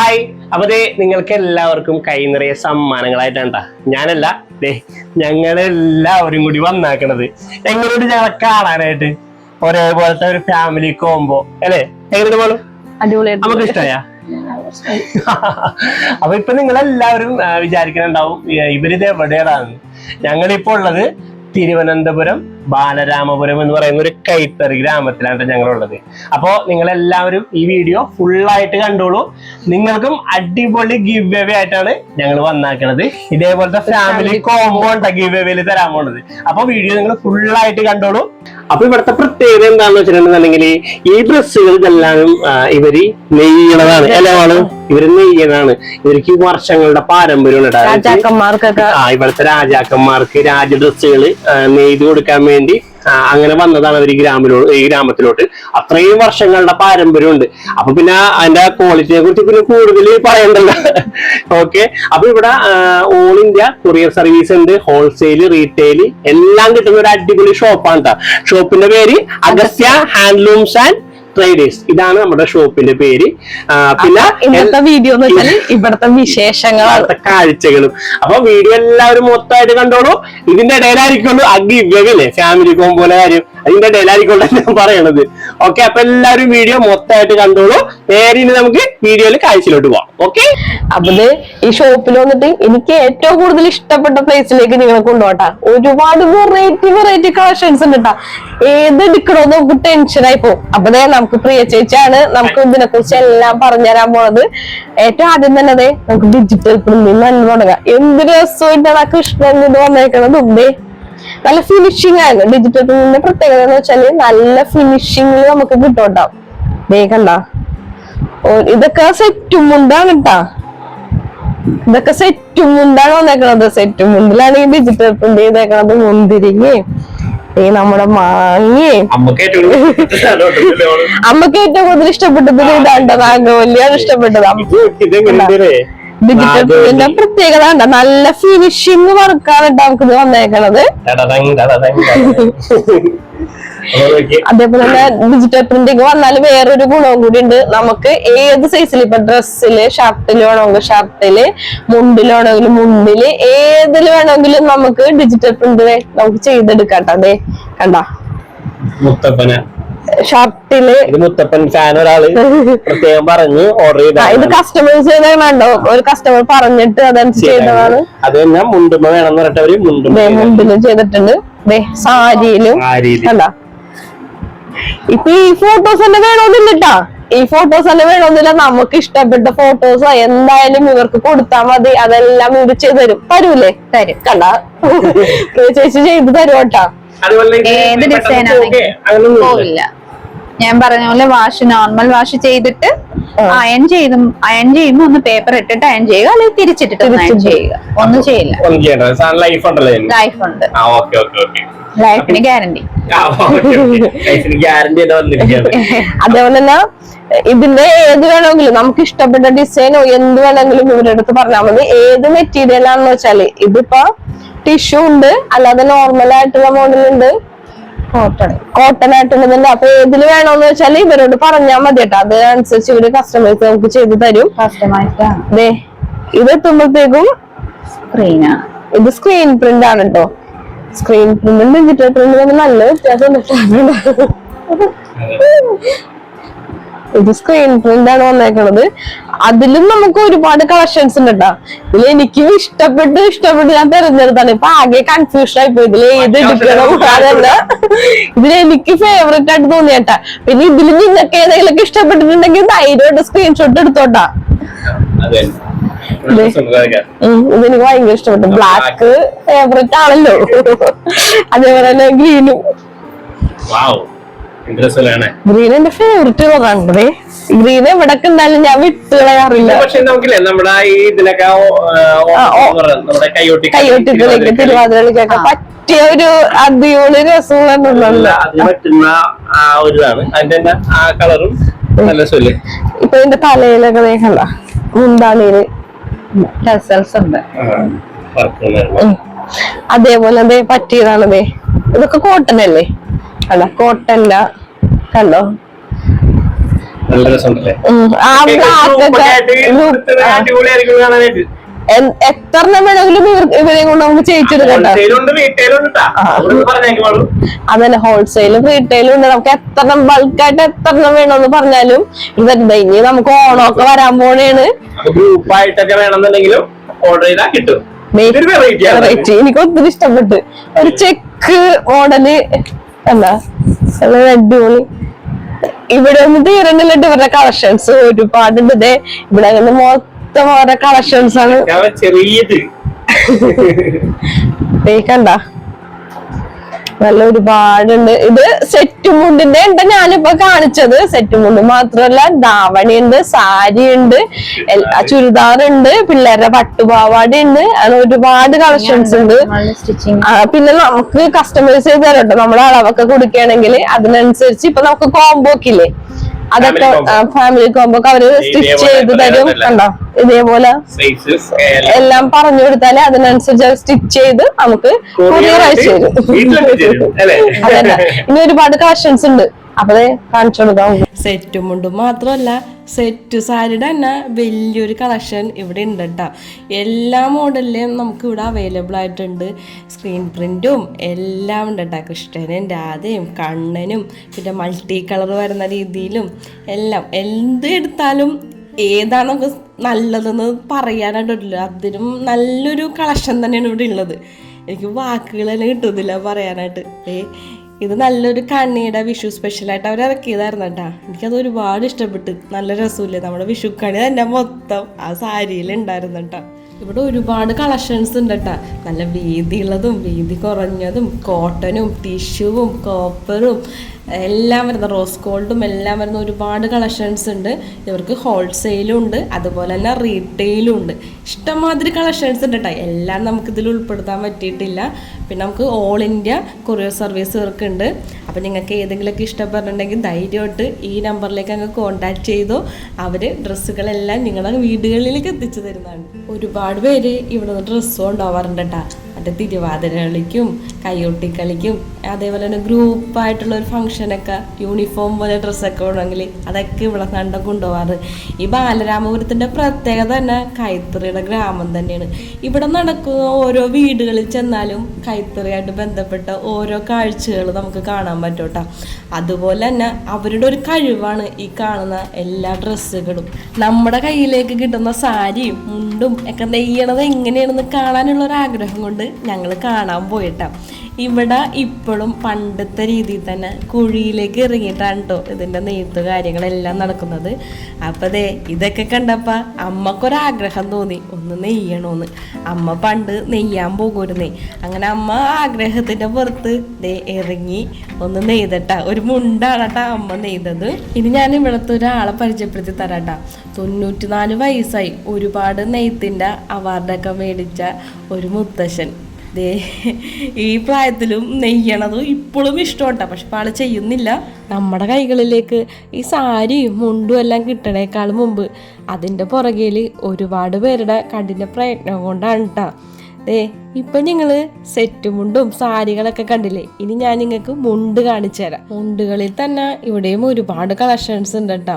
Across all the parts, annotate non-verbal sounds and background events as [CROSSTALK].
Hi അപ്പൊ ദേ നിങ്ങൾക്ക് എല്ലാവർക്കും കൈ നിറയെ സമ്മാനങ്ങളായിട്ടാണ് ട്ടാ. ഞാനല്ല ദേ ഞങ്ങളെല്ലാവരും കൂടി വന്നാക്കണത്. എങ്ങനെയുണ്ട് ഞങ്ങളെ കാണാനായിട്ട്? ഒരേപോലത്തെ ഒരു ഫാമിലി കോംബോ അല്ലേ? എങ്ങനെയുണ്ട് പോലും നമുക്ക് ഇഷ്ടമായ അപ്പൊ ഇപ്പൊ നിങ്ങൾ എല്ലാവരും വിചാരിക്കുന്നുണ്ടാവും "ഏ, ഇവരിത് എവിടെയാണ് ഞങ്ങളിപ്പോ ഉള്ളത് തിരുവനന്തപുരം ബാലരാമപുരം എന്ന് പറയുന്ന ഒരു കൈത്തറി ഗ്രാമത്തിലാണ് ഞങ്ങൾ ഉള്ളത് അപ്പോ നിങ്ങൾ എല്ലാവരും ഈ വീഡിയോ ഫുള്ളായിട്ട് കണ്ടോളൂ. നിങ്ങൾക്കും അടിപൊളി ഗിവ് എവേ ആയിട്ടാണ് ഞങ്ങൾ വന്നാക്കണത്. ഇതേപോലത്തെ ഫാമിലി കോംബോ ഉണ്ട് ഗിവ് എവേൽ തരാൻ പോണത്. അപ്പൊ വീഡിയോ നിങ്ങൾ ഫുള്ളായിട്ട് കണ്ടോളൂ. അപ്പൊ ഇവിടുത്തെ പ്രത്യേകത എന്താണെന്ന് വെച്ചിട്ടുണ്ടെന്നുണ്ടെങ്കിൽ ഈ ഡ്രസ്സുകൾ ഇതെല്ലാം ഇവർ നെയ്യണതാണ്. എല്ലാമാണ് ഇവർ നെയ്യണതാണ് ഇവർക്ക് വർഷങ്ങളുടെ പാരമ്പര്യമാണ് ഇവിടുത്തെ രാജാക്കന്മാർക്ക് രാജ ഡ്രസ്സുകൾ നെയ്ത് കൊടുക്കാൻ വേണ്ടി അങ്ങനെ വന്നതാണ് അവർ ഈ ഗ്രാമിലോ ഈ ഗ്രാമത്തിലോട്ട്. അത്രയും വർഷങ്ങളുടെ പാരമ്പര്യമുണ്ട്. അപ്പൊ പിന്നെ അതിന്റെ ക്വാളിറ്റിയെ കുറിച്ച് പിന്നെ കൂടുതൽ പറയണ്ടല്ലോ. ഓക്കെ അപ്പൊ ഇവിടെ ഓൾ ഇന്ത്യ കൊറിയർ സർവീസ് ഉണ്ട്. ഹോൾസെയിൽ റീറ്റെയിൽ എല്ലാം കിട്ടുന്ന ഒരു അടിപൊളി ഷോപ്പാണ് ഷോപ്പിന്റെ പേര് അഗസ്യ ഹാൻഡ്ലൂംസ് ആൻഡ് ട്രേഡേഴ്സ് ഇതാണ് നമ്മുടെ ഷോപ്പിന്റെ പേര്. പിന്നെ ഇന്നത്തെ വീഡിയോ എന്ന് വിശേഷങ്ങൾ ഇവിടത്തെ അവിടുത്തെ കാഴ്ചകളും. അപ്പൊ വീഡിയോ എല്ലാവരും മൊത്തമായിട്ട് കണ്ടോളൂ. ഇതിന്റെ ഇടയിലായിരിക്കുള്ളൂ അഗ്ഗി ഇവകല്ലേ ഫാമിലി പോലെ കാര്യം. അതിന്റെ ഇടയിലായിരിക്കുള്ളൂ ഞാൻ പറയണത്. ഓക്കെ അപ്പൊ എല്ലാവരും വീഡിയോ മൊത്തമായിട്ട് കണ്ടോളൂ. നേരെ നമുക്ക് വീഡിയോയിൽ കാഴ്ചയിലോട്ട് പോവാം. ഓക്കെ അപ്പൊ ഈ ഷോപ്പിൽ വന്നിട്ട് എനിക്ക് ഏറ്റവും കൂടുതൽ ഇഷ്ടപ്പെട്ട പ്ലേസിലേക്ക് നിങ്ങളെ കൊണ്ടുപോട്ടാ ഒരുപാട് വെറൈറ്റി വെറൈറ്റി കളക്ഷൻസ് ഉണ്ട് കേട്ടാ ഏത് എടുക്കണോ നമുക്ക് ടെൻഷൻ ആയി പോകും. അപ്പൊ നമുക്ക് പ്രിയ ചേച്ചിയാണ്. നമുക്ക് ഇതിനെ കുറിച്ച് എല്ലാം പറഞ്ഞുതരാൻ പോണത്. ഏറ്റവും ആദ്യം തന്നെ അതെ നമുക്ക് ഡിജിറ്റൽ പ്രിന്റിൽ നല്ല തുടങ്ങാം. എന്ത് രസമായിട്ടാണ് ആ കൃഷ്ണൻ ഇത് ദേ. നല്ല ഫിനിഷിംഗ് ആയിരുന്നു. ഡിജിറ്റൽ പ്രിന്റിന്റെ പ്രത്യേകത എന്ന് വെച്ചാൽ നല്ല ഫിനിഷിംഗിൽ നമുക്ക് കിട്ടോട്ടോ. വേഗണ്ട കണ്ട. ഇതൊക്കെ സെറ്റും മുണ്ടാണ് കേട്ടാ ഇതൊക്കെ സെറ്റും മുണ്ടാണ് വന്നേക്കണത്. സെറ്റും മുണ്ടിലാണ് ഈ ഡിജിറ്റൽ പ്രിന്റ് ചെയ്തേക്കണത്. മുന്തിരിങ്ങി. ഈ നമ്മുടെ മാങ്ങി. അമ്മയ്ക്ക് ഏറ്റവും കൂടുതൽ ഇഷ്ടപ്പെട്ടത് ഇതാണ്ടോ? നാഗവല്ലിയാണ് ഇഷ്ടപ്പെട്ടത്. ഡിജിറ്റൽ പ്രത്യേകത കണ്ട? നല്ല ഫിനിഷിംഗ് വർക്കാണ് നമുക്ക് ഇത് വന്നേക്കണത്. [LAUGHS] അതേപോലെ തന്നെ ഡിജിറ്റൽ പ്രിന്റിംഗ് വന്നാൽ വേറൊരു ഗുണവും കൂടി ഉണ്ട്. നമുക്ക് ഏത് സൈസിൽ ഇപ്പൊ ഡ്രസ്സിൽ ഷർട്ടിൽ വേണമെങ്കിൽ ഷർട്ടിൽ മുണ്ടിലാണെങ്കിലും മുണ്ടിൽ ഏതിൽ വേണമെങ്കിലും നമുക്ക് ഡിജിറ്റൽ പ്രിന്റ് നമുക്ക് ചെയ്തെടുക്കാം കേട്ടോ. ദേ കണ്ട? മുത്തപ്പന. ഷർട്ടിൽ. ഇത് മുത്തപ്പൻ ഫാൻ ഒരാൾ പ്രത്യേകം പറഞ്ഞ് ഓർഡർ ആ, ഇത് ചെയ്ത കസ്റ്റമേഴ്സ് വേണ്ടോ ഒരു കസ്റ്റമർ പറഞ്ഞിട്ട് അതനുസരിച്ച് ചെയ്തതാണ്. അത് തന്നെ മുണ്ടുമ വേണം എന്ന് പറഞ്ഞിട്ട് അവർ മുണ്ടുമ മുണ്ടിലും ചെയ്തിട്ടുണ്ട്. ദേ സാരിയിലും. രീതി ഇപ്പൊ ഈ ഫോട്ടോസ് തന്നെ വേണമെന്നില്ലട്ടാ ഈ ഫോട്ടോസ് തന്നെ വേണമെന്നില്ല. നമുക്ക് ഇഷ്ടപ്പെട്ട ഫോട്ടോസ് എന്തായാലും ഇവർക്ക് കൊടുത്താൽ മതി. അതെല്ലാം ഇവർ ചെയ്തു തരും. തരൂലേ? തരും. കണ്ട? ചേച്ചി [LAUGHS] ചെയ്ത് തരും കേട്ടാ ഏത് ഡിസൈൻ. പോവില്ല. ഞാൻ പറഞ്ഞ പോലെ വാഷ് നോർമൽ വാഷ് ചെയ്തിട്ട്. അയൺ ചെയ്ത് അയൺ ചെയ്യുമ്പോ ഒന്ന് പേപ്പർ ഇട്ടിട്ട് അയൺ ചെയ്യുക അല്ലെങ്കിൽ തിരിച്ചിട്ടിട്ട് അയൺ. ചെയ്യുക. ഒന്നും ചെയ്യില്ല. ലൈഫ് ഉണ്ട്. ലൈഫിന് ഗ്യാരണ്ടി അതേപോലെ തന്നെ ഇതിന്റെ ഏത് വേണമെങ്കിലും നമുക്ക് ഇഷ്ടപ്പെട്ട ഡിസൈനോ എന്ത് വേണമെങ്കിലും ഇവരുടെ അടുത്ത് പറഞ്ഞാൽ മതി. ഏത് മെറ്റീരിയൽ ആണെന്ന് വെച്ചാൽ ഇതിപ്പോ ടിഷ്യൂ ഉണ്ട്. അല്ലാതെ നോർമൽ ആയിട്ടുള്ള മോഡൽ ഉണ്ട്. കോട്ടൺ കോട്ടൺ ആയിട്ടുള്ളതുണ്ട് അപ്പൊ ഏതിൽ വേണോന്ന് വെച്ചാൽ ഇവരോട് പറഞ്ഞാൽ മതി കേട്ടോ. അതിനനുസരിച്ച് ഇവർ കസ്റ്റമേഴ്സ് നമുക്ക് ചെയ്തു തരും. കസ്റ്റമൈസ് ഇത് എത്തുമ്പോഴത്തേക്കും സ്ക്രീനാണ് ഇത് സ്ക്രീൻ പ്രിന്റ് ആണ് കേട്ടോ സ്ക്രീൻ പ്രിന്റും ഡിജിറ്റൽ പ്രിന്റും തമ്മിൽ നല്ല വ്യത്യാസം [LAUGHS] ഇത് സ്ക്രീൻ പ്രിന്റ് ആണ് വന്നേക്കണത്. അതിലും നമുക്ക് ഒരുപാട് കളക്ഷൻസ് ഉണ്ട് കേട്ടോ ഇതിൽ എനിക്ക് ഇഷ്ടപ്പെട്ട് ഇഷ്ടപ്പെട്ട് ഞാൻ തെരഞ്ഞെടുത്താണ്. ഇപ്പൊ ആകെ കൺഫ്യൂഷൻ പോയി. ഇതിൽ ഏത് എടുക്കണം അതല്ല ഇതിൽ എനിക്ക് ഫേവറേറ്റ് ആയിട്ട് തോന്നിയേട്ടാ. പിന്നെ ഇതിൽ നിന്നൊക്കെ ഏതെങ്കിലും ഇഷ്ടപ്പെട്ടിട്ടുണ്ടെങ്കിൽ ധൈര്യമായിട്ട് സ്ക്രീൻഷോട്ട് എടുത്തോട്ടാ. ഇതെനിക്ക് ഭയങ്കര ഇഷ്ടപ്പെട്ടു. ബ്ലാക്ക് ഫേവറേറ്റ് ആണല്ലോ. അതേപോലെ തന്നെ ഗ്രീനും. ഗ്രീൻ എന്റെ ഫേവറേറ്റ് കളറാണ് ഗ്രീൻ എവിടെ ഉണ്ടായാലും ഞാൻ വിട്ട് കളയാറില്ല. പക്ഷെ നമുക്കില്ലേ നമ്മുടെ ഈ ഇതിലൊക്കെ പറ്റിയ ഒരു അടിപൊളി രസമുള്ള പറ്റുന്ന ആ ഒരു ഇതാണ് അതിന്റെ തന്നെ ആ കളറും നല്ല സുൽ ഇപ്പൊ എന്റെ തലയിലൊക്കെ വേണ്ട മുന്താണിയിൽ ടെസൽസ് ഉണ്ട്. അതേപോലെ ദേ പറ്റിയതാണ് ദേ. ഇതൊക്കെ കോട്ടൺ അല്ലേ? അല്ല കോട്ടല്ല കണ്ടോ? നല്ല രസമുണ്ടല്ലേ? അടിപൊളിയായിരിക്കും എത്ര വേണമെങ്കിലും ഇവരെ കൊണ്ട് നമുക്ക് ചെയ്യിച്ചെടുക്കട്ടോ അതന്നെ ഹോൾസെയിലും റീറ്റെയിലും ഉണ്ട്. നമുക്ക് എത്ര ബൾക്ക് ബൾക്കായിട്ട് എത്ര വേണമെന്ന് പറഞ്ഞാലും ഇത് എന്താ ഇനി നമുക്ക് ഓണമൊക്കെ വരാൻ പോണേണ്. ഗ്രൂപ്പായിട്ടൊക്കെ വേണമെന്നുണ്ടെങ്കിലും ഓർഡർ ചെയ്താൽ കിട്ടും. എനിക്ക് ഒത്തിരി ഇഷ്ടപ്പെട്ട്. ഒരു ചെക്ക് മോഡൽ എന്താ നല്ല അടിപൊളി. ഇവിടെ വന്നിട്ട് തീരണില്ലട്ട് ഇവരുടെ കളക്ഷൻസ് ഒരുപാടുണ്ട്. ദേ ഇവിടെ അങ്ങനെ മൊത്തം ഓരോ കളക്ഷൻസ് ആണ്. ചെറിയത്. കണ്ട? നല്ല ഒരുപാടുണ്ട്. ഇത് സെറ്റ് മുണ്ടിന്റെ ഉണ്ട് ഞാനിപ്പോ കാണിച്ചത്. സെറ്റ് മുണ്ട് മാത്രമല്ല ധാവണി ഉണ്ട് സാരി ഉണ്ട് ചുരിദാർ ഉണ്ട് പിള്ളേരുടെ പട്ടുപാവാട ഉണ്ട് അങ്ങനെ ഒരുപാട് കളക്ഷൻസ് ഉണ്ട്. പിന്നെ നമുക്ക് കസ്റ്റമൈസ് ചെയ്ത് തരട്ടോ നമ്മുടെ അളവൊക്കെ കൊടുക്കുകയാണെങ്കിൽ അതിനനുസരിച്ച് ഇപ്പൊ നമുക്ക് കോംബോക്കില്ലേ അതൊക്കെ ഫാമിലി കോംബോ അവർ സ്റ്റിച്ച് ചെയ്ത് തരും കണ്ടോ? ഇതേപോലെ എല്ലാം പറഞ്ഞു കൊടുത്താൽ അതിനനുസരിച്ച് സ്റ്റിച്ച് ചെയ്ത് നമുക്ക് കൊറിയർ അയച്ചു തരും. അല്ലേ? ഇനി ഒരുപാട് കളക്ഷൻസ് ഉണ്ട്. ദേ കാണിച്ചു കൊടുക്കാം സെറ്റും മുണ്ടും മാത്രമല്ല സെറ്റ് സാരിയുടെ തന്നെ വലിയൊരു കളക്ഷൻ ഇവിടെ ഉണ്ട് കേട്ടോ. എല്ലാ മോഡലിലും നമുക്ക് ഇവിടെ അവൈലബിൾ ആയിട്ടുണ്ട്. സ്ക്രീൻ പ്രിന്റും എല്ലാം ഉണ്ട് കേട്ടോ. കൃഷ്ണനും രാധയും കണ്ണനും പിന്നെ മൾട്ടി കളർ വരുന്ന രീതിയിലും എല്ലാം. എന്ത് എടുത്താലും ഏതാണ് നമുക്ക് നല്ലതെന്ന് പറയാനായിട്ടില്ല അതിനും നല്ലൊരു കളക്ഷൻ തന്നെയാണ് ഇവിടെ ഉള്ളത്. എനിക്ക് വാക്കുകളെല്ലാം കിട്ടുന്നില്ല പറയാനായിട്ട്. ഏ ഇത് നല്ലൊരു കണ്ണിയുടെ വിഷു സ്പെഷ്യലായിട്ട് അവർ ഇറക്കിയതായിരുന്നു കേട്ടാ. എനിക്കത് ഒരുപാട് ഇഷ്ടപ്പെട്ടു. നല്ല രസമില്ലേ? നമ്മുടെ വിഷു കണി തന്നെ മൊത്തം ആ സാരിയിൽ ഉണ്ടായിരുന്നു കേട്ടോ. ഇവിടെ ഒരുപാട് കളക്ഷൻസ് ഉണ്ട് കേട്ടാ. നല്ല വീതിയുള്ളതും വീതി കുറഞ്ഞതും കോട്ടനും ടിഷ്യൂവും കോപ്പറും എല്ലാം വരുന്ന റോസ് ഗോൾഡും എല്ലാം വരുന്ന ഒരുപാട് കളക്ഷൻസ് ഉണ്ട്. ഇവർക്ക് ഹോൾസെയിലും ഉണ്ട് അതുപോലെ തന്നെ റീറ്റെയിലും ഉണ്ട്. ഇഷ്ടംമാതിരി കളക്ഷൻസ് ഉണ്ട് കേട്ടോ എല്ലാം നമുക്ക് ഇതിൽ ഉൾപ്പെടുത്താൻ പറ്റിയിട്ടില്ല. പിന്നെ നമുക്ക് ഓൾ ഇന്ത്യ കൊറിയർ സർവീസ് ഇവർക്കുണ്ട് അപ്പോൾ നിങ്ങൾക്ക് ഏതെങ്കിലുമൊക്കെ ഇഷ്ടപ്പെട്ടിട്ടുണ്ടെങ്കിൽ ധൈര്യമായിട്ട് ഈ നമ്പറിലേക്ക് അങ്ങ് കോൺടാക്ട് ചെയ്തോ. അവർ ഡ്രസ്സുകളെല്ലാം നിങ്ങളുടെ വീടുകളിലേക്ക് എത്തിച്ചു തരുന്നതാണ്. ഒരുപാട് പേര് ഇവിടെ നിന്ന് ഡ്രസ്സും ഉണ്ടാവാറുണ്ട് കേട്ടോ മറ്റേ തിരുവാതിര കളിക്കും കയ്യൊട്ടി കളിക്കും അതേപോലെ തന്നെ ഗ്രൂപ്പായിട്ടുള്ള ഒരു ഫംഗ്ഷനൊക്കെ യൂണിഫോം പോലെ ഡ്രസ്സൊക്കെ വേണമെങ്കിൽ അതൊക്കെ ഇവിടെ കണ്ട കൊണ്ടുപോകാറ്. ഈ ബാലരാമപുരത്തിന്റെ പ്രത്യേകത തന്നെ കൈത്തറിയുടെ ഗ്രാമം തന്നെയാണ്. ഇവിടെ നടക്കുന്ന ഓരോ വീടുകളിൽ ചെന്നാലും കൈത്തറിയായിട്ട് ബന്ധപ്പെട്ട ഓരോ കാഴ്ചകൾ നമുക്ക് കാണാൻ പറ്റും അതുപോലെ തന്നെ അവരുടെ ഒരു കഴിവാണ് ഈ കാണുന്ന എല്ലാ ഡ്രസ്സുകളും. നമ്മുടെ കയ്യിലേക്ക് കിട്ടുന്ന സാരിയും മുണ്ടും ഒക്കെ നെയ്യണത് എങ്ങനെയാണെന്ന് കാണാനുള്ള ഒരു ആഗ്രഹം കൊണ്ട് ഞങ്ങൾ കാണാൻ പോയിട്ടാ. ഇവിടെ ഇപ്പോഴും പണ്ടത്തെ രീതിയിൽ തന്നെ കുഴിയിലേക്ക് ഇറങ്ങിയിട്ടാണ് കേട്ടോ ഇതിന്റെ നെയ്ത്ത് കാര്യങ്ങളെല്ലാം നടക്കുന്നത്. അപ്പോൾ അതെ ഇതൊക്കെ കണ്ടപ്പോൾ അമ്മക്കൊരാഗ്രഹം തോന്നി ഒന്ന് നെയ്യണമെന്ന് അമ്മ പണ്ട് നെയ്യാൻ പോകുമായിരുന്നേ അങ്ങനെ അമ്മ ആഗ്രഹത്തിന്റെ പുറത്ത് ദേ ഇറങ്ങി ഒന്ന് നെയ്തട്ട. ഒരു മുണ്ടാണ് കേട്ടോ അമ്മ നെയ്തത്. ഇനി ഞാൻ ഇവിടുത്തെ ഒരാളെ പരിചയപ്പെടുത്തി തരാട്ടാ. തൊണ്ണൂറ്റിനാല് വയസ്സായി. ഒരുപാട് നെയ്ത്തിന്റെ അവാർഡൊക്കെ മേടിച്ച ഒരു മുത്തശ്ശൻ. ദേ ഈ പ്രായത്തിലും നെയ്യണതും ഇപ്പോഴും ഇഷ്ടമുണ്ടാ പക്ഷെ ആൾ ചെയ്യുന്നില്ല. നമ്മുടെ കൈകളിലേക്ക് ഈ സാരിയും മുണ്ടും എല്ലാം കിട്ടണേക്കാൾ മുമ്പ് അതിന്റെ പുറകിൽ ഒരുപാട് പേരുടെ കഠിന പ്രയത്നം കൊണ്ടാണ് കേട്ടോ ദേ ഇപ്പം നിങ്ങൾ സെറ്റ് മുണ്ടും സാരികളൊക്കെ കണ്ടില്ലേ? ഇനി ഞാൻ നിങ്ങൾക്ക് മുണ്ട് കാണിച്ചു തരാം മുണ്ടുകളിൽ തന്നെ ഇവിടെയും ഒരുപാട് കളക്ഷൻസ് ഉണ്ട് കേട്ടോ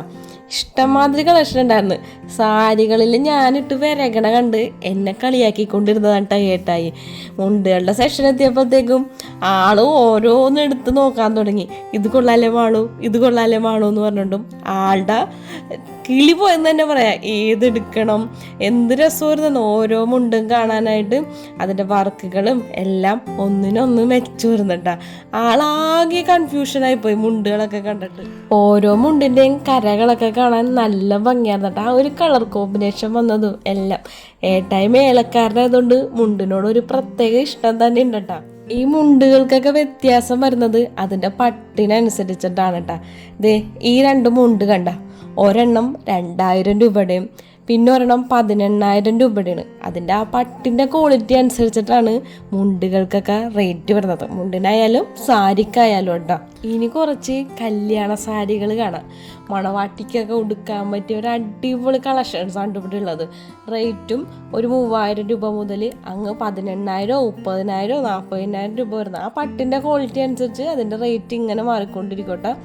ഇഷ്ടംമാതിരി കളക്ഷൻ ഉണ്ടായിരുന്നു സാരികളിൽ ഞാനിട്ട് വിരകണ കണ്ട് എന്നെ കളിയാക്കിക്കൊണ്ടിരുന്നതാണ് ഏട്ടായി. മുണ്ടുകളുടെ സെഷൻ എത്തിയപ്പോഴത്തേക്കും ആൾ ഓരോന്ന് എടുത്ത് നോക്കാൻ തുടങ്ങി. ഇത് കൊള്ളാലേ വാളൂ ഇത് കൊള്ളാലേ വാളൂ എന്ന് പറഞ്ഞിട്ടും ആളുടെ കിളി പോയെന്ന് തന്നെ പറയാം. ഏതെടുക്കണം? എന്ത് രസമായിരുന്നു ഓരോ മുണ്ടും കാണാനായിട്ട്. അതിന്റെ വർക്കുകളും എല്ലാം ഒന്നിനൊന്ന് മെച്ചു വരുന്നുണ്ടാ ആളാകെ കൺഫ്യൂഷനായി പോയി മുണ്ടുകളൊക്കെ കണ്ടിട്ട്. ഓരോ മുണ്ടിന്റെയും കരകളൊക്കെ കാണാൻ നല്ല ഭംഗിയായിരുന്നു കേട്ടോ ആ ഒരു കളർ കോമ്പിനേഷൻ വന്നതും എല്ലാം. ഏട്ടായി മേലക്കാരനായതുകൊണ്ട് മുണ്ടിനോട് ഒരു പ്രത്യേക ഇഷ്ടം തന്നെ ഉണ്ട് കേട്ടോ ഈ മുണ്ടുകൾക്കൊക്കെ വ്യത്യാസം വരുന്നത് അതിന്റെ പട്ടിനനുസരിച്ചിട്ടാണ് കേട്ടോ ദേ ഈ രണ്ട് മുണ്ട് കണ്ട. ഒരെണ്ണം രണ്ടായിരം രൂപയുടെയും പിന്നെ ഒരെണ്ണം പതിനെണ്ണായിരം രൂപയുടെയാണ്. അതിന്റെ ആ പട്ടിന്റെ ക്വാളിറ്റി അനുസരിച്ചിട്ടാണ് മുണ്ടുകൾക്കൊക്കെ റേറ്റ് വരുന്നത്. മുണ്ടിനായാലും സാരിക്കായാലും കേട്ടോ ഇനി കുറച്ച് കല്യാണ സാരികൾ കാണാം. മണവാട്ടിക്കൊക്കെ ഉടുക്കാൻ പറ്റിയ ഒരു അടിപൊളി കളക്ഷൻസ് ആണ് ഇവിടെ ഉള്ളത്. റേറ്റും ഒരു മൂവായിരം രൂപ മുതൽ അങ്ങ് പതിനെണ്ണായിരം മുപ്പതിനായിരം നാൽപ്പതിനായിരം രൂപ വരുന്നത് ആ പട്ടിന്റെ ക്വാളിറ്റി അനുസരിച്ച് അതിന്റെ റേറ്റ് ഇങ്ങനെ മാറിക്കൊണ്ടിരിക്കട്ടെ.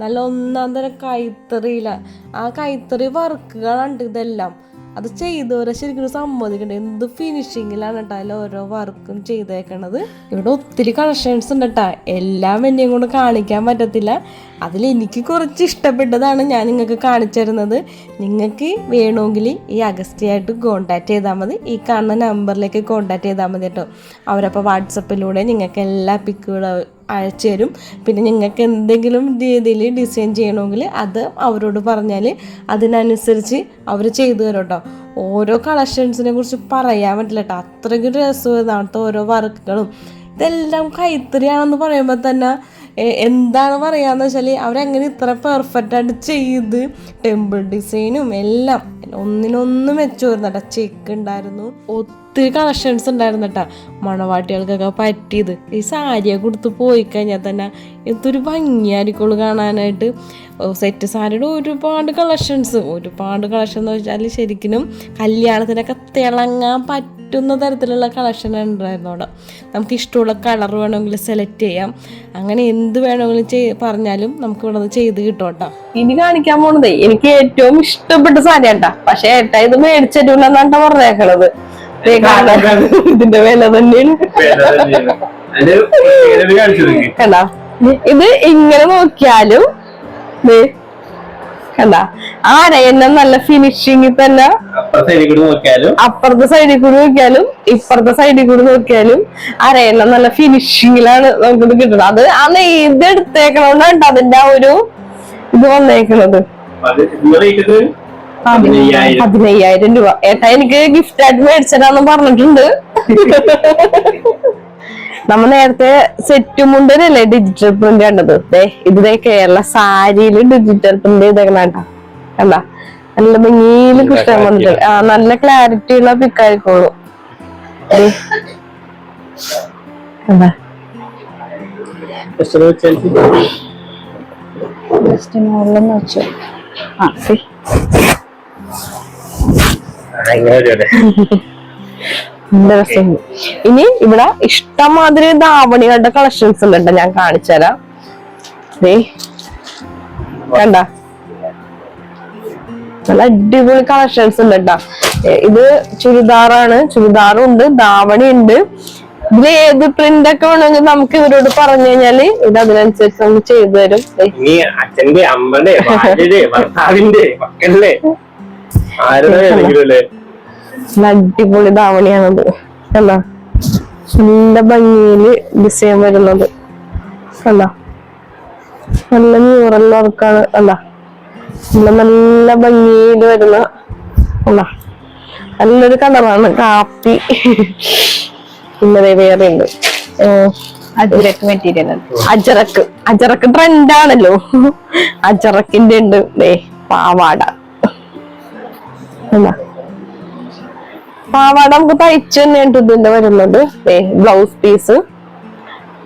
നല്ല ഒന്നാം തരം കൈത്തറിയില്ല ആ കൈത്തറി വർക്കുകളാണ് ഇതെല്ലാം. അത് ചെയ്തവരെ ശരിക്കും സമ്മതിക്കണ്ട. എന്ത് ഫിനിഷിങ്ങിലാണ് കേട്ടോ അതിൽ ഓരോ വർക്കും ചെയ്തേക്കണത്. ഇവിടെ ഒത്തിരി കളക്ഷൻസ് ഉണ്ട് കേട്ടോ എല്ലാം എന്നെയും കൊണ്ട് കാണിക്കാൻ പറ്റത്തില്ല. അതിൽ എനിക്ക് കുറച്ച് ഇഷ്ടപ്പെട്ടതാണ് ഞാൻ നിങ്ങൾക്ക് കാണിച്ചു തരുന്നത്. നിങ്ങൾക്ക് വേണമെങ്കിൽ ഈ അഗസ്റ്റിയായിട്ട് കോണ്ടാക്ട് ചെയ്താൽ മതി. ഈ കാണുന്ന നമ്പറിലേക്ക് കോണ്ടാക്ട് ചെയ്താൽ മതി കേട്ടോ അവരപ്പോൾ വാട്സപ്പിലൂടെ നിങ്ങൾക്ക് എല്ലാ പിക്കുകളും അയച്ചു തരും പിന്നെ നിങ്ങൾക്ക് എന്തെങ്കിലും രീതിയിൽ ഡിസൈൻ ചെയ്യണമെങ്കിൽ അത് അവരോട് പറഞ്ഞാൽ അതിനനുസരിച്ച് അവർ ചെയ്തു തരും കേട്ടോ ഓരോ കളക്ഷൻസിനെ കുറിച്ച് പറയാൻ പറ്റില്ല കേട്ടോ അത്രയ്ക്ക് രസമാണത്തെ ഓരോ വർക്കുകളും. ഇതെല്ലാം കൈത്തറിയാണെന്ന് പറയുമ്പോൾ തന്നെ എന്താണ് എന്ന് വെച്ചാൽ അവരെങ്ങനെ ഇത്ര പെർഫെക്റ്റായിട്ട് ചെയ്ത് ടെമ്പിൾ ഡിസൈനും എല്ലാം ഒന്നിനൊന്ന് മെച്ചമായിരുന്നു കേട്ടോ. ചെക്ക് ഉണ്ടായിരുന്നു ഒത്തിരി കളക്ഷൻസ് ഉണ്ടായിരുന്നു കേട്ടോ. മണവാട്ടികൾക്കൊക്കെ പറ്റിയത്. ഈ സാരിയൊക്കെ കൊടുത്ത് പോയി കഴിഞ്ഞാൽ തന്നെ എന്തൊരു ഭംഗിയായിരിക്കുള്ളൂ കാണാനായിട്ട്. സെറ്റ് സാരിയുടെ ഒരുപാട് കളക്ഷൻസ് ഒരുപാട് കളക്ഷൻ എന്ന് വെച്ചാൽ ശരിക്കും കല്യാണത്തിനൊക്കെ തിളങ്ങാൻ പറ്റുന്ന തരത്തിലുള്ള കളക്ഷൻ ഉണ്ടായിരുന്നു അവിടെ. നമുക്ക് ഇഷ്ടമുള്ള കളർ വേണമെങ്കിൽ സെലക്ട് ചെയ്യാം. അങ്ങനെ എന്ത് വേണമെങ്കിലും ചെയ് പറഞ്ഞാലും നമുക്ക് ഇവിടെ നിന്ന് ചെയ്ത് കിട്ടും കേട്ടോ ഇനി കാണിക്കാൻ പോണത് എനിക്ക് ഏറ്റവും ഇഷ്ടപ്പെട്ട സാധനം കേട്ടാ പക്ഷെ ഏട്ടാ ഇത് മേടിച്ചിട്ടില്ലെന്നാണ് പറഞ്ഞേക്കണത്. ഇതിന്റെ വില തന്നെയാണ്. [LAUGHS] കണ്ട? ഇത് ഇങ്ങനെ നോക്കിയാലും കണ്ട? ആരയെന്നെ നല്ല ഫിനിഷിങ്ങിൽ തന്നെ. അപ്പുറത്തെ സൈഡിൽ കൂടി നോക്കിയാലും? ഇപ്പുറത്തെ സൈഡിൽ കൂടി നോക്കിയാലും അരയെല്ലാം നല്ല ഫിനിഷിങ്ങിലാണ് നമുക്കിത് കിട്ടുന്നത്. അത് ആ നെയ്ത് എടുത്തേക്കണോണ്ടാണ് അതിന്റെ ആ ഒരു ഇത് വന്നേക്കണത്. പതിനയ്യായിരം. രൂപ. ഏട്ടാ എനിക്ക് ഗിഫ്റ്റ് ആയിട്ട് മേടിച്ചതാന്ന് പറഞ്ഞിട്ടുണ്ട്. [LAUGHS] നമ്മ നേരത്തെ സെറ്റ് മുണ്ടല്ലേ ഡിജിറ്റൽ പ്രിന്റ് കണ്ടത്? ദേ ഇത് കേരള സാരിയിൽ ഡിജിറ്റൽ പ്രിന്റ് ചെയ്തേക്കണ കണ്ട? നല്ല ഭംഗിയിൽ കൃഷ്ണൻ വന്നിട്ട്. ആ നല്ല ക്ലാരിറ്റി ഉള്ള പിക്കായിക്കോളൂ കണ്ട? ജസ്റ്റ് മുകളിലൊന്ന് വെച്ചു. ആ നല്ല രസമുണ്ട് ഇനി ഇവിടെ ഇഷ്ടമാതിരി ധാവണികളുടെ കളക്ഷൻസ് ഉണ്ട്. ഞാൻ കാണിച്ചുതരാം. കണ്ട? നല്ല അടിപൊളി കളക്ഷൻസ് ഉണ്ട് കേട്ടാ. ഇത് ചുരിദാറാണ് ചുരിദാറും ഉണ്ട് ധാവണി ഉണ്ട് ഇതിൽ ഏത് പ്രിന്റ് ഒക്കെ വേണമെങ്കിൽ നമുക്ക് ഇവരോട് പറഞ്ഞു കഴിഞ്ഞാൽ ഇത് അതിനനുസരിച്ച് നമുക്ക് ചെയ്തു തരും. അച്ഛന്റെ അമ്മയുടെ ഭർത്താവിന്റെ മക്കളുടെ ആരുടെ അടിപൊളി ധാവണിയാണത് അല്ല നല്ല ഭംഗിയിൽ ഡിസൈൻ വരുന്നത്. അല്ല നല്ല മ്യൂറൽ വർക്കാണ് കണ്ടോ? നല്ല നല്ല ഭംഗിയിൽ വരുന്ന അല്ല നല്ലൊരു കളറാണ്. കാപ്പി. പിന്നെ വേറെ ഉണ്ട്. അജറക്ക് മെറ്റീരിയൽ അജറക്ക് അജറക്ക് ട്രെൻഡാണല്ലോ അജറക്കിന്റെ ഉണ്ട്. പാവാട. എന്താ പാവാട നമുക്ക് തയ്ച്ചു തന്നെയാണ് ഇതിന്റെ വരുന്നത്. ബ്ലൗസ് പീസ്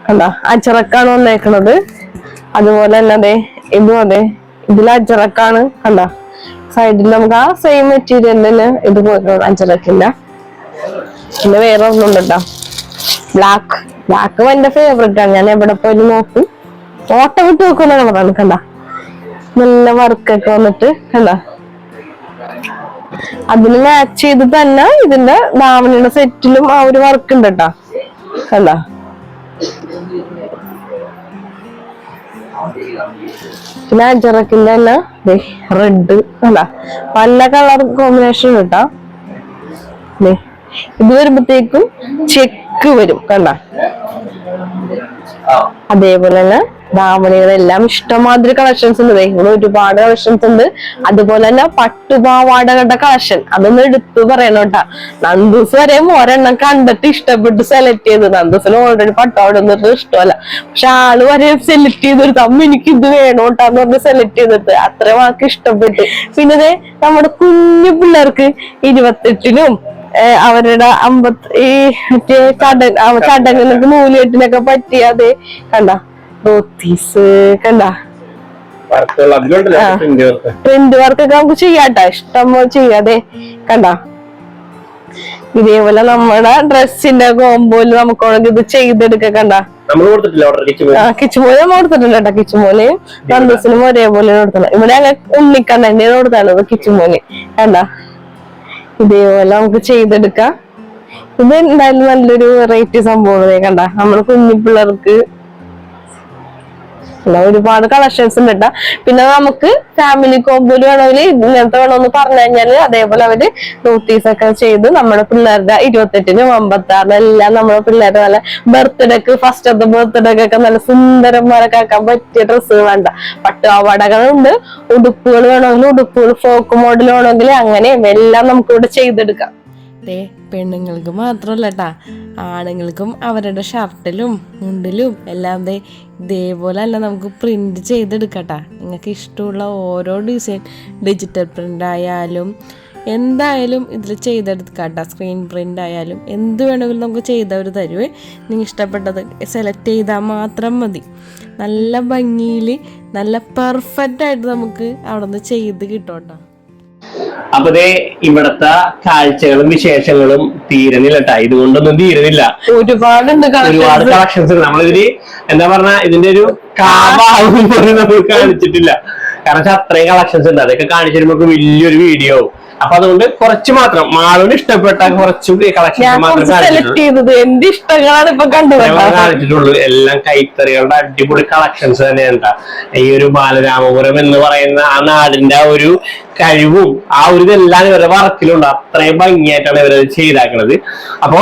കണ്ടാ അച്ചറക്കാണ് വന്നേക്കണത്. അതുപോലെ തന്നെ അതെ ഇതും അതെ. ഇതിൽ അച്ചറക്കാണ് കണ്ടാ. സൈഡിൽ നമുക്ക് ആ സെയിം മെറ്റീരിയൽ തന്നെ ഇത് പോയിട്ടുണ്ട് അച്ചറക്കില്ല പിന്നെ വേറെ ഒന്നുണ്ട് കേട്ടോ ബ്ലാക്ക് ബ്ലാക്ക് എന്റെ ഫേവറേറ്റ് ആണ്. ഞാൻ എവിടെ പോയി നോക്കും. ഓട്ടം വിട്ട് നോക്കുന്ന കളറാണ് കണ്ട. നല്ല വർക്കൊക്കെ വന്നിട്ട് കണ്ട. അതിന് മാച്ച് ചെയ്ത് തന്നെ ഇതിന്റെ ദാവണിയുടെ സെറ്റിലും ആ ഒരു വർക്ക് ഉണ്ട് കേട്ടാ കണ്ട പിന്നെ അജറക്കിന്റെ തന്നെ റെഡ് അല്ല. പല കളർ കോമ്പിനേഷൻ കേട്ടാ ഇത് വരുമ്പത്തേക്കും ചെക്ക് വരും കണ്ട? അതേപോലെ തന്നെ ധാവണികളെല്ലാം ഇഷ്ടമാതിരി കളക്ഷൻസ് ഉണ്ട്. ഇവിടെ ഒരുപാട് കളക്ഷൻസ് ഉണ്ട്. അതുപോലെ തന്നെ പട്ടുപാവാടകളുടെ കളക്ഷൻ അതൊന്ന് എടുത്തു പറയണം കേട്ടാ. നന്ദൂസ് വരെയും ഒരെണ്ണം കണ്ടിട്ട് ഇഷ്ടപ്പെട്ട് സെലക്ട് ചെയ്ത്. നന്ദൂസിന് ഓൾറെഡി പട്ടുപാവാട ഒന്നിട്ട് ഇഷ്ടമല്ല. പക്ഷെ ആൾ വരെ സെലക്ട് ചെയ്തൊരു തമ്മ എനിക്ക് ഇത് വേണോട്ടാന്ന് പറഞ്ഞ് സെലക്ട് ചെയ്തിട്ട് അത്ര വാക്ക് ഇഷ്ടപ്പെട്ട്. പിന്നെ നമ്മുടെ കുഞ്ഞു പിള്ളേർക്ക് ഇരുപത്തെട്ടിനും അവരുടെ അമ്പത്തി ഈ മറ്റേ ചട ചടങ്ങിനൊക്കെ നൂലുകെട്ടിനൊക്കെ പറ്റിയ അതെ കണ്ട? ധോത്തീസ് കണ്ട? Print work? ഒക്കെ നമുക്ക് ചെയ്യാട്ടോ. ഇഷ്ടം പോലെ ചെയ്യാതെ കണ്ട? ഇതേപോലെ നമ്മുടെ ഡ്രസ്സിന്റെ കോമ്പോയിൽ നമുക്ക് ഇത് ചെയ്തെടുക്ക. കണ്ട? നമ്മൾ കൊടുത്തിട്ടില്ല കേട്ടോ. നന്ദസിനും ഒരേപോലെ കൊടുത്തത് ഇവിടെ ഞങ്ങൾ ഉണ്ണിക്കണ്ണന്റെ കൊടുത്താണ് കിച്ചുമോന്. കണ്ട? ഇതേപോലെ നമുക്ക് ചെയ്തെടുക്കാം. ഇത് എന്തായാലും നല്ലൊരു വെറൈറ്റി സംഭവം കണ്ട. നമ്മുടെ കുഞ്ഞു പിള്ളേർക്ക് പിന്നെ ഒരുപാട് കളക്ഷൻസ് ഉണ്ട് കേട്ടോ പിന്നെ നമുക്ക് ഫാമിലി കോമ്പോയിൽ വേണമെങ്കിൽ ഇങ്ങനത്തെ വേണമെന്ന് പറഞ്ഞു കഴിഞ്ഞാൽ അതേപോലെ അവർ നോട്ടീസ് ഒക്കെ ചെയ്ത് നമ്മുടെ പിള്ളേരുടെ ഇരുപത്തെട്ടിനും അമ്പത്താറിനും എല്ലാം നമ്മുടെ പിള്ളേരുടെ നല്ല ബർത്ത്ഡേക്ക് ഫസ്റ്റത്തെ ബർത്ത്ഡേക്ക് ഒക്കെ നല്ല സുന്ദരന്മാരൊക്കെ ആക്കാൻ പറ്റിയ ഡ്രസ്സ് വേണ്ട പട്ടുപാവാടകളുണ്ട് ഉടുപ്പുകൾ വേണമെങ്കിൽ ഉടുപ്പുകൾ ഫോക്ക് മോഡൽ വേണമെങ്കിൽ അങ്ങനെ എല്ലാം നമുക്കിവിടെ ചെയ്തെടുക്കാം. ദേ പെണ്ണുങ്ങൾക്ക് മാത്രമല്ല കേട്ടാ ആണുങ്ങൾക്കും അവരുടെ ഷർട്ടിലും മുണ്ടിലും എല്ലാം ദേ ഇതേപോലെ അല്ല നമുക്ക് പ്രിന്റ് ചെയ്തെടുക്കട്ടാ നിങ്ങൾക്ക് ഇഷ്ടമുള്ള ഓരോ ഡിസൈൻ ഡിജിറ്റൽ പ്രിന്റ് ആയാലും എന്തായാലും ഇതിൽ ചെയ്തെടുക്കാട്ട സ്ക്രീൻ പ്രിന്റ് ആയാലും എന്ത് വേണമെങ്കിലും നമുക്ക് ചെയ്തവർ തരുവേ. നിങ്ങൾ ഇഷ്ടപ്പെട്ടത് സെലക്ട് ചെയ്താൽ മാത്രം മതി. നല്ല ഭംഗിയിൽ നല്ല പെർഫെക്റ്റ് ആയിട്ട് നമുക്ക് അവിടെ നിന്ന് ചെയ്ത് കിട്ടും അപ്പൊ ദേ ഇവിടത്തെ കാഴ്ചകളും വിശേഷങ്ങളും തീരുന്നില്ല കേട്ടാ ഇതുകൊണ്ടൊന്നും തീരുന്നില്ല. ഒരുപാടുണ്ട് ഒരുപാട് കളക്ഷൻസ് നമ്മളിതിൽ എന്താ പറഞ്ഞ ഇതിന്റെ ഒരു നമ്മൾ കാണിച്ചിട്ടില്ല. കാരണം വെച്ചാൽ അത്രയും കളക്ഷൻസ് ഉണ്ട്. അതൊക്കെ കാണിച്ചു വരുമ്പോ വലിയൊരു വീഡിയോ ആവും. അപ്പൊ അതുകൊണ്ട് കുറച്ച് മാത്രം. മാളുവിന് ഇഷ്ടപ്പെട്ട കുറച്ച് കളക്ഷൻ മാത്രം എന്റെ ഇഷ്ടങ്ങളാണ് ഇപ്പൊ കാണിച്ചിട്ടുള്ളൂ. എല്ലാം കൈത്തറികളുടെ അടിപൊളി കളക്ഷൻസ് തന്നെയാണ്. ഈ ഒരു ബാലരാമപുരം എന്ന് പറയുന്ന ആ നാടിന്റെ ആ ഒരു കഴിവും ആ ഒരു ഇതെല്ലാം ഇവരുടെ വർക്കിലുണ്ട്. അത്രയും ഭംഗിയായിട്ടാണ് ഇവരത് ചെയ്താക്കണത്. അപ്പോ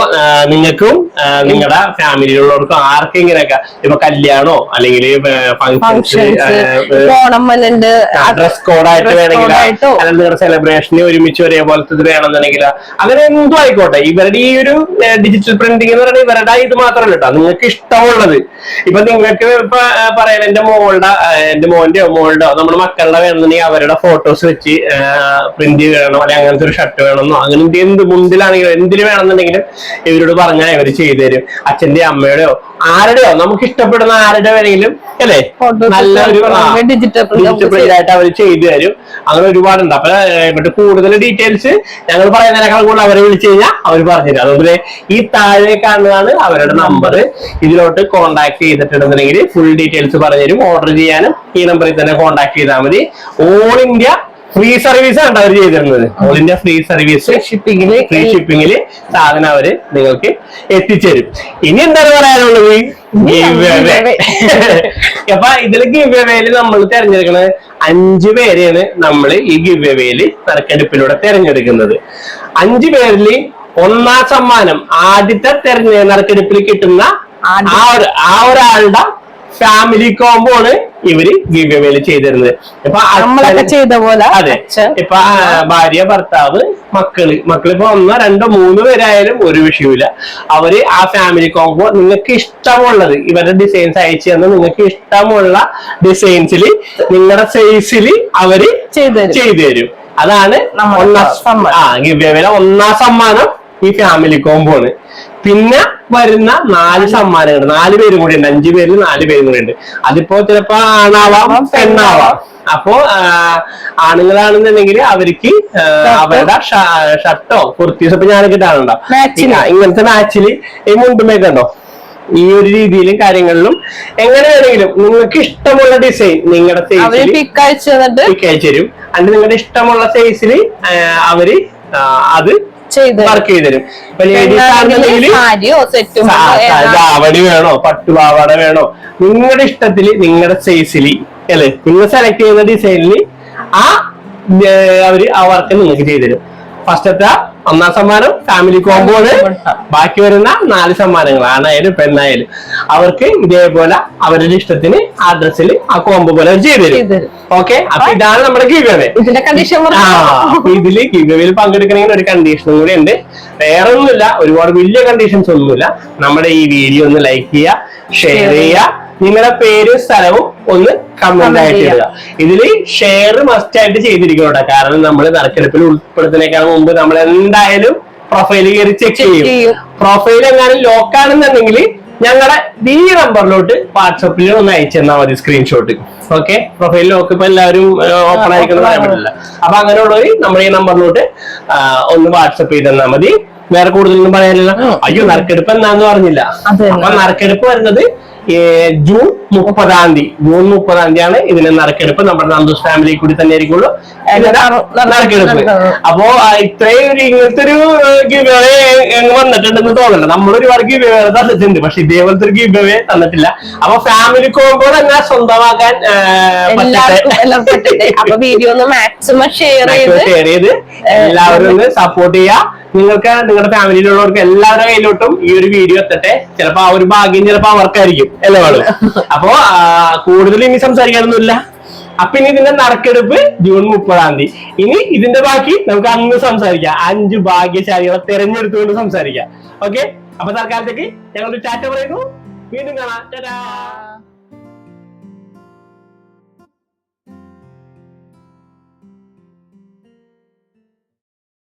നിങ്ങൾക്കും നിങ്ങളുടെ ഫാമിലിയിലുള്ളവർക്കും ആർക്കും ഇങ്ങനെയൊക്കെ ഇപ്പൊ കല്യാണോ അല്ലെങ്കിൽ ഡ്രസ് കോഡായിട്ട് വേണമെങ്കിൽ ഒരു അല്ലെങ്കിൽ നിങ്ങളുടെ സെലിബ്രേഷന് ഒരുമിച്ച് ഒരേപോലത്തെ വേണമെന്നുണ്ടെങ്കിൽ അങ്ങനെ എന്തും ആയിക്കോട്ടെ. ഇവരുടെ ഈ ഒരു ഡിജിറ്റൽ പ്രിന്റിംഗ് എന്ന് പറയുന്നത് ഇവരുടെ ഇത് മാത്രമല്ല കേട്ടോ നിങ്ങൾക്ക് ഇഷ്ടമുള്ളത്. ഇപ്പൊ നിങ്ങൾക്ക് ഇപ്പൊ പറയാൻ എന്റെ മോളുടെ എന്റെ മോന്റെയോ മോളുടെയോ നമ്മുടെ മക്കളുടെ വേണമെന്നുണ്ടെങ്കിൽ അവരുടെ ഫോട്ടോസ് വെച്ച് പ്രിന്റ് വേണം അല്ലെങ്കിൽ അങ്ങനത്തെ ഒരു ഷർട്ട് വേണമെന്നോ അങ്ങനെ എന്ത് എന്ത് മുണ്ടിലാണെങ്കിലും എന്തിന് വേണമെന്നുണ്ടെങ്കിലും ഇവരോട് പറഞ്ഞാൽ ഇവർ ചെയ്തു തരും. അച്ഛന്റെയോ അമ്മയുടെയോ ആരുടെയോ നമുക്ക് ഇഷ്ടപ്പെടുന്ന ആരുടെ വേണമെങ്കിലും അല്ലേ? നല്ല ഒരു ഡിജിറ്റൽ print ആയിട്ട് അവർ ചെയ്തു തരും. അങ്ങനെ ഒരുപാടുണ്ട്. അപ്പൊ കൂടുതൽ ഇവിടെ കൂടുതൽ ഡീറ്റെയിൽസ് ഞങ്ങൾ പറയുന്നതിനേക്കാൾ കൂടുതൽ അവരെ വിളിച്ചു കഴിഞ്ഞാൽ അവർ പറഞ്ഞുതരും അതുകൊണ്ട് ഈ താഴെ കാണുന്നതാണ് അവരുടെ നമ്പർ ഇതിലോട്ട് കോൺടാക്ട് ചെയ്തിട്ടുണ്ടെന്നുണ്ടെങ്കിൽ ഫുൾ ഡീറ്റെയിൽസ് പറഞ്ഞുതരും ഓർഡർ ചെയ്യാനും ഈ നമ്പറിൽ തന്നെ കോൺടാക്ട് ചെയ്താൽ മതി. ഓൾ ഇന്ത്യ ഫ്രീ സർവീസ് ആണ് അവർ ചെയ്തിരുന്നത്. ഓൾ ഇന്ത്യ ഫ്രീ സർവീസ് ഷിപ്പിംഗിൽ ഫ്രീ ഷിപ്പിംഗിൽ സാധനം അവർ നിങ്ങൾക്ക് എത്തിച്ചേരും. ഇനി എന്താണ് പറയാനുള്ളത്? ഗിവ്. [LAUGHS] അപ്പൊ ഇതിൽ ഗിവ് നമ്മൾ തെരഞ്ഞെടുക്കുന്നത് അഞ്ചു പേരെയാണ് നമ്മൾ ഈ ഗിവ് നറുക്കെടുപ്പിലൂടെ തെരഞ്ഞെടുക്കുന്നത്. അഞ്ചു പേരിൽ ഒന്നാം സമ്മാനം ആദ്യത്തെ തെരഞ്ഞെടുപ്പിൽ നറുക്കെടുപ്പിൽ കിട്ടുന്ന ആ ഒരു ആ ഒരാളുടെ ഫാമിലി കോംബോ ആണ് ഇവർ ഗിവ് ചെയ്തിരുന്നത്. ഇപ്പൊ നമ്മളൊക്കെ ചെയ്ത പോലെ അതെ. ഇപ്പൊ ഭാര്യ ഭർത്താവ് മക്കൾ മക്കളിപ്പോ ഒന്നോ രണ്ടോ മൂന്ന് പേരായാലും ഒരു വിഷയമില്ല അവർ ആ ഫാമിലി കോംബോ നിങ്ങൾക്ക് ഇഷ്ടമുള്ളത് ഇവരുടെ ഡിസൈൻസ് അയച്ചു തന്ന് നിങ്ങൾക്ക് ഇഷ്ടമുള്ള ഡിസൈൻസിൽ നിങ്ങളുടെ സൈസിൽ അവർ ചെയ്തു തരും. അതാണ് ഒന്നാം സമ്മാനം. ആ ഗിവേവിലെ ഒന്നാം സമ്മാനം ഈ ഫാമിലി കോംബോ ആണ്. പിന്നെ വരുന്ന നാല് സമ്മാനങ്ങൾ നാല് പേരും കൂടി ഉണ്ട്. അഞ്ചു പേരിൽ നാല് പേരും കൂടി ഉണ്ട്. അതിപ്പോ ചിലപ്പോ ആണാവാം പെണ്ണാവാം. അപ്പോ ആണുങ്ങളാണെന്നുണ്ടെങ്കിൽ അവർക്ക് അവരുടെ ഷർട്ടോ കുർത്തീസ് ഇപ്പൊ ഞാൻ കിട്ടാറുണ്ടോ ഇങ്ങനത്തെ മാച്ചിൽ ഈ മുണ്ടുമേക്ക് ഉണ്ടോ? ഈ ഒരു രീതിയിലും കാര്യങ്ങളിലും എങ്ങനെ വേണമെങ്കിലും നിങ്ങൾക്ക് ഇഷ്ടമുള്ള ഡിസൈൻ നിങ്ങളുടെ സൈസിൽ പിക്ക് അയച്ചു തരും. അണ്ട് നിങ്ങളുടെ ഇഷ്ടമുള്ള സൈസിൽ അവർ അത്. വർക്ക് ചെയ്ത് തരും. ഇപ്പൊ ലേഡീസ് ആണെന്നുണ്ടെങ്കിൽ സാരിയോ സെറ്റും ധാവണി വേണോ? പട്ടുപാവാട വേണോ? നിങ്ങളുടെ ഇഷ്ടത്തിൽ നിങ്ങളുടെ സൈസിൽ അല്ലെ? നിങ്ങൾ സെലക്ട് ചെയ്യുന്ന ഡിസൈനിൽ ആ അവർ ആ വർക്ക് നിങ്ങൾക്ക് ചെയ്തു തരും. ഫസ്റ്റത്തെ ഒന്നാം സമ്മാനം ഫാമിലി കോംബോ ആണ്. ബാക്കി വരുന്ന നാല് സമ്മാനങ്ങൾ ആണായാലും പെണ്ണായാലും. അവർക്ക് ഇതേപോലെ അവരുടെ ഇഷ്ടത്തിന് ആ ഡ്രസ്സിൽ ആ കോംബോ പോലെ അവർ ചെയ്തു ചെയ്തു തരും. തരും. ഓക്കെ അപ്പൊ ഇതാണ് നമ്മുടെ ഗീവേ ഇതിന്റെ കണ്ടീഷൻ ആ അപ്പൊ ഇതിൽ ഗിവയിൽ പങ്കെടുക്കണമെങ്കിൽ ഒരു കണ്ടീഷനും കൂടി ഉണ്ട് വേറെ ഒന്നുമില്ല ഒരുപാട് വലിയ കണ്ടീഷൻസ് ഒന്നുമില്ല. നമ്മുടെ ഈ വീഡിയോ ഒന്ന് ലൈക്ക് ചെയ്യുക ഷെയർ ചെയ്യുക. നിങ്ങളുടെ പേര് സ്ഥലവും ഒന്ന് കമന്റ് ആയിട്ട് ഇടുക. ഇതിൽ ഷെയർ മസ്റ്റ് ആയിട്ട് ചെയ്തിരിക്കണം കാരണം നമ്മൾ നറുക്കെടുപ്പിൽ ഉൾപ്പെടുത്തുന്നതിനേക്കാൾ മുമ്പ് നമ്മൾ എന്തായാലും പ്രൊഫൈൽ കയറി ചെക്ക് ചെയ്യും. പ്രൊഫൈൽ എങ്ങാനും ലോക്ക് ആണെന്നുണ്ടെങ്കിൽ ഞങ്ങളുടെ ഈ നമ്പറിലോട്ട് വാട്സപ്പിൽ ഒന്ന് അയച്ചു തന്നാൽ മതി സ്ക്രീൻഷോട്ട് ഓക്കെ പ്രൊഫൈൽ ലോക്ക് ഇപ്പൊ എല്ലാവരും ഓപ്പൺ പറയാൻ പറ്റില്ല. അപ്പൊ അങ്ങനെയുള്ളവർ നമ്മുടെ ഈ നമ്പറിലോട്ട് ഒന്ന് വാട്സപ്പ് ചെയ്ത് തന്നാൽ മതി. വേറെ കൂടുതലൊന്നും പറയാനില്ല അയ്യോ നറുക്കെടുപ്പ് എന്താന്ന് പറഞ്ഞില്ല. അപ്പൊ നറുക്കെടുപ്പ് വരുന്നത് ജൂൺ മുപ്പതാം തീയതി. ജൂൺ മുപ്പതാം തീയതിയാണ് ഇതിന്റെ നറുക്കെടുപ്പ്. നമ്മുടെ നന്ദൂസ് ഫാമിലി കൂടി തന്നെ ആയിരിക്കുള്ളൂ നറുക്കെടുപ്പ്. അപ്പോ ഇത്രയും ഇങ്ങനത്തെ ഒരു ഗിവ് വന്നിട്ടുണ്ടെന്ന് തോന്നണ്ട നമ്മൾ ഒരുപാട് ഗിവ് തന്നിട്ടുണ്ട്. പക്ഷെ ഇതേപോലത്തെ ഒരു ഗിബേ തന്നിട്ടില്ല. അപ്പൊ ഫാമിലി കോമ്പോ തന്നെ സ്വന്തമാക്കാൻ പറ്റട്ടെ. അപ്പൊ വീഡിയോ ഒന്ന് മാക്സിമം ഷെയർ ചെയ്ത് എല്ലാവരും ഒന്ന് സപ്പോർട്ട് ചെയ്യുക നിങ്ങൾക്ക് നിങ്ങളുടെ ഫാമിലിയിലുള്ളവർക്ക് എല്ലാവരുടെ കയ്യിലോട്ടും ഈ ഒരു വീഡിയോ എത്തട്ടെ. ചിലപ്പോ ആ ഒരു ഭാഗ്യം ചിലപ്പോ അവർക്കായിരിക്കും. അല്ലേ വേളു അപ്പോ കൂടുതൽ ഇനി സംസാരിക്കാനൊന്നുമില്ല. അപ്പൊ ഇനി ഇതിന്റെ നറുക്കെടുപ്പ് ജൂൺ മുപ്പതാം തീയതി. ഇനി ഇതിന്റെ ബാക്കി നമുക്ക് അന്ന് സംസാരിക്കാം. അഞ്ച് ഭാഗ്യശാലികളെ തെരഞ്ഞെടുത്തുകൊണ്ട് സംസാരിക്കാം. ഓക്കെ അപ്പൊ തൽക്കാലത്തേക്ക് ഞങ്ങൾ ടാറ്റ പറയുന്നു. വീണ്ടും കാണാം.